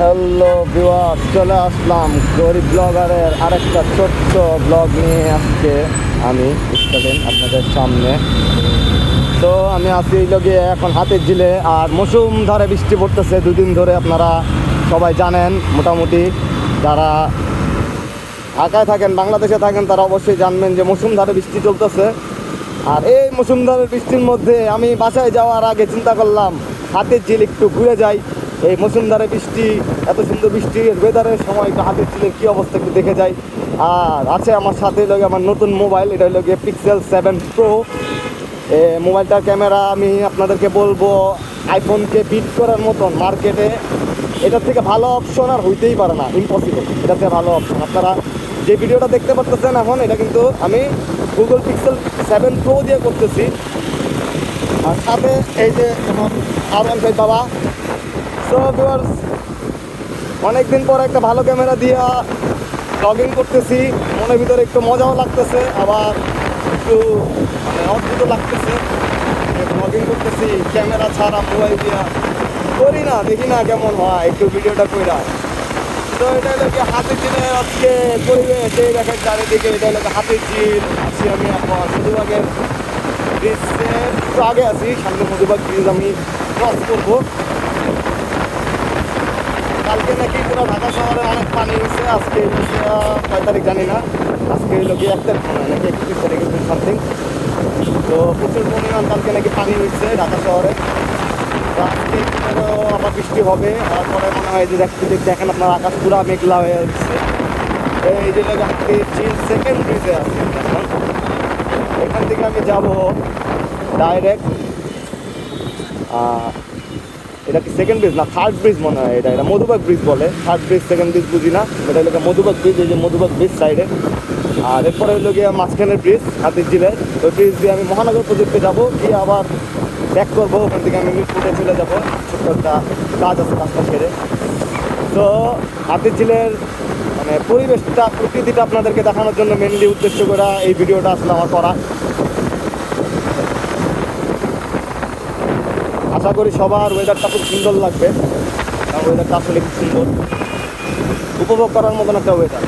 Hello beware চলে আসলাম গরিব ব্লগারের আরেকটা ছোট্ট ব্লগ নিয়ে আজকে আমি স্টুডেন্ট আপনাদের সামনে। তো আমি আছি লগে এখন হাতের জিলে আর মৌসুম ধরে বৃষ্টি পড়তেছে, দুদিন ধরে আপনারা সবাই জানেন, মোটামুটি যারা ঢাকায় থাকেন, বাংলাদেশে থাকেন, তারা অবশ্যই জানবেন যে মৌসুম ধারে বৃষ্টি চলতেছে। আর এই মৌসুম ধারে বৃষ্টির মধ্যে আমি বাসায় যাওয়ার আগে চিন্তা করলাম, হাতের ঝিল একটু ঘুরে যাই। এই মৌসুম ধারে বৃষ্টি, এত সুন্দর বৃষ্টি ওয়েদারের সময় হাতের ঝিলের কী অবস্থা একটু দেখে যাই। আর আছে আমার সাথে লোক আমার নতুন মোবাইল এটা হলো গিয়ে পিক্সেল সেভেন প্রো মোবাইলটার ক্যামেরা আমি আপনাদেরকে বলব আইফোনকে বিট করার মতন মার্কেটে এটার থেকে ভালো অপশন আর হইতেই পারে না ইম্পসিবল এটার থেকে ভালো অপশন আপনারা যে ভিডিওটা দেখতে পারতেছেন এখন, এটা কিন্তু আমি গুগল পিক্সেল সেভেন প্রো দিয়ে করতেছি। আর সাথে এই যে আমার আর বাবা অনেকদিন পর একটা ভালো ক্যামেরা দিয়ে ব্লগিং করতেছি। মনের ভিতরে একটু মজাও লাগতেছে, আবার একটু মানে অদ্ভুত লাগতেছে। ব্লগিং করতেছি ক্যামেরা ছাড়া মোবাইল দিয়া করি না, দেখি না কেমন হয়, একটু ভিডিওটা কইরা। তো এটা হলো কি হাতের ঝিলের আজকে পরিবেশ, এই দেখেন চারিদিকে, এটা হলো হাতের ঝিল আছি আমি এখন মধুবাগের ব্রিজের আগে আছি, সামনে মধুবাগ ব্রিজ আমি ক্রস করব। কালকে নাকি পুরো ঢাকা শহরে অনেক পানি হয়েছে আজকে কয় তারিখ জানি না। আজকে হলো কি এক তারিখ নাকি একত্রিশ তারিখ সামথিং তো প্রচুর পরিমাণ কালকে নাকি পানি হয়েছে ঢাকা শহরে। তো আজকে আবার বৃষ্টি হবে। তারপরে মনে হয় যে দেখেন আপনার আকাশ পুরো মেঘলা হয়ে যাচ্ছে এই যে লোক আজকে চিল সেকেন্ড ব্রিজে আছে এখান। থেকে আমি যাব ডাইরেক্ট এটা কি সেকেন্ড ব্রিজ না থার্ড ব্রিজ মনে হয় এটা। এটা মধুবাগ ব্রিজ বলে। থার্ড ব্রিজ সেকেন্ড ব্রিজ বুঝি না এটা হলো মধুবাগ ব্রিজ এই যে মধুবাগ ব্রিজ সাইডে আর এরপরে হলো গিয়ে মাঝখানের ব্রিজ হাতির জিলের ওই ব্রিজ দিয়ে আমি মহানগর প্রজেক্টে যাব, গিয়ে আবার ব্যাক করব, ওখান থেকে আমি মিরপুরে চলে যাব। ছোট্ট একটা কাজ আছে রাস্তা ছেড়ে। তো হাতির ঝিলের মানে পরিবেশটা, প্রকৃতিটা আপনাদেরকে দেখানোর জন্য মেনলি উদ্দেশ্য করে এই ভিডিওটা আসলে আমার করা। আশা করি সবার ওয়েদারটা খুব সুন্দর লাগবে। কারণ ওয়েদারটা আসলে খুব সুন্দর। উপভোগ করার মতন একটা ওয়েদার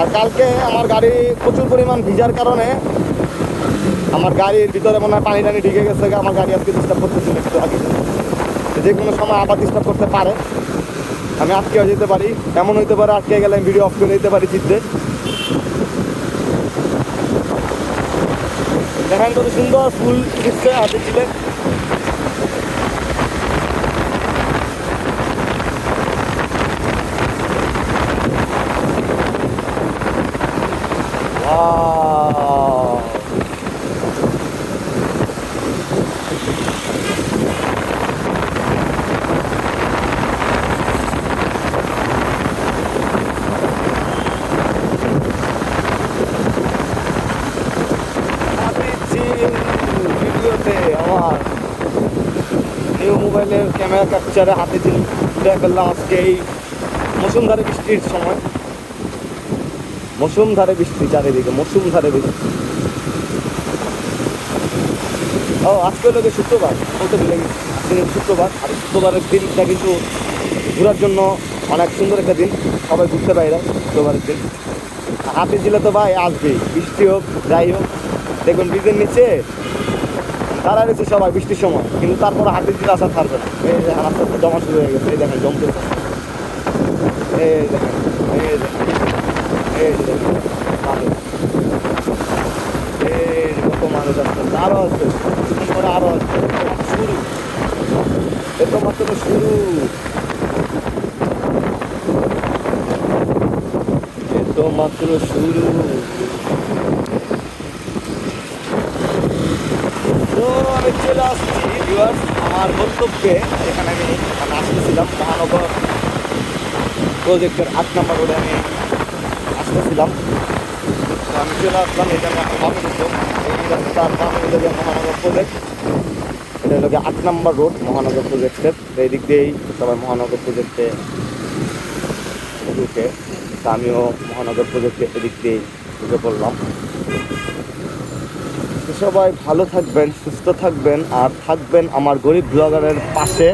আর কালকে আমার গাড়ি প্রচুর পরিমাণ ভিজার কারণে আমার গাড়ির ভিতরে মনে হয় পানি টানি ঢুকে গেছে আমার গাড়ি আজকে ডিস্টার্ব করতেছিল একটু আগে। যে কোনো সময় আবার ডিস্টার্ব করতে পারে। আমি আটকেও যেতে পারি। এমন হইতে পারে আটকে গেলে আমি ভিডিও অফ করে দিতে পারি চিত্রে দেখেন কত সুন্দর ফুল দিচ্ছে হাতে ছিলে Thank you. মোবাইলের ক্যামেরা ক্যাপচারে হাতে দিন তুলে ফেললাম এই মৌসুমধারে বৃষ্টির সময়। মৌসুমধারে বৃষ্টি চারিদিকে, মৌসুমধারে বৃষ্টি। ও, আজকে হলো শুক্রবার, বলতে ভুলে গেছি। আজকে শুক্রবার, আর শুক্রবারের দিনটা কিন্তু ঘোরার জন্য অনেক সুন্দর একটা দিন। সবাই ঘুরতে বাইরে শুক্রবারের দিন। হাতে দিলে তো ভাই আসবেই বৃষ্টি হোক, যাই হোক। দেখুন, ব্রিজের নিচে দাঁড়া রয়েছে সবাই, বৃষ্টির সময়। কিন্তু তারপরে হাতে দিলে আসা থাকবে না এই দেখেন আস্তে আস্তে জমা শুরু হয়ে গেছে, এই দেখেন, জমতেছে। এই দেখেন এই দেখেন এই দেখেন এই কত মানুষ আসছে, আরও আসছে। কিছুক্ষণ পরে আরও আসছে শুরু। এটা মাত্র শুরু। তো মাত্র শুরু তো আমি চলে আসছি আমার গন্তব্যে এখানে আমি মানে আসতেছিলাম, মহানগর প্রজেক্টের আট নম্বর রোডে আমি আসতেছিলাম। তো আমি চলে আসলাম, এটা আমি এখন ভাবে ঢুকবো এই রাস্তার নাম মহানগর প্রজেক্ট এটা হলো আট নম্বর রোড মহানগর প্রজেক্টের এই দিক দিয়েই সবাই মহানগর প্রজেক্টে ঢুকে। তা আমিও মহানগর প্রজেক্টে এদিক দিয়েই ঢুকে পড়লাম। তো সবাই ভালো থাকবেন, সুস্থ থাকবেন, আর থাকবেন আমার গরিব ব্লগারের পাশে।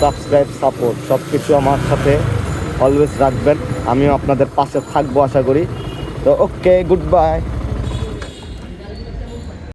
সাবস্ক্রাইব সাপোর্ট সব কিছু আমার সাথে অলওয়েজ রাখবেন। আমিও আপনাদের পাশে থাকব, আশা করি। তো ওকে গুড বাই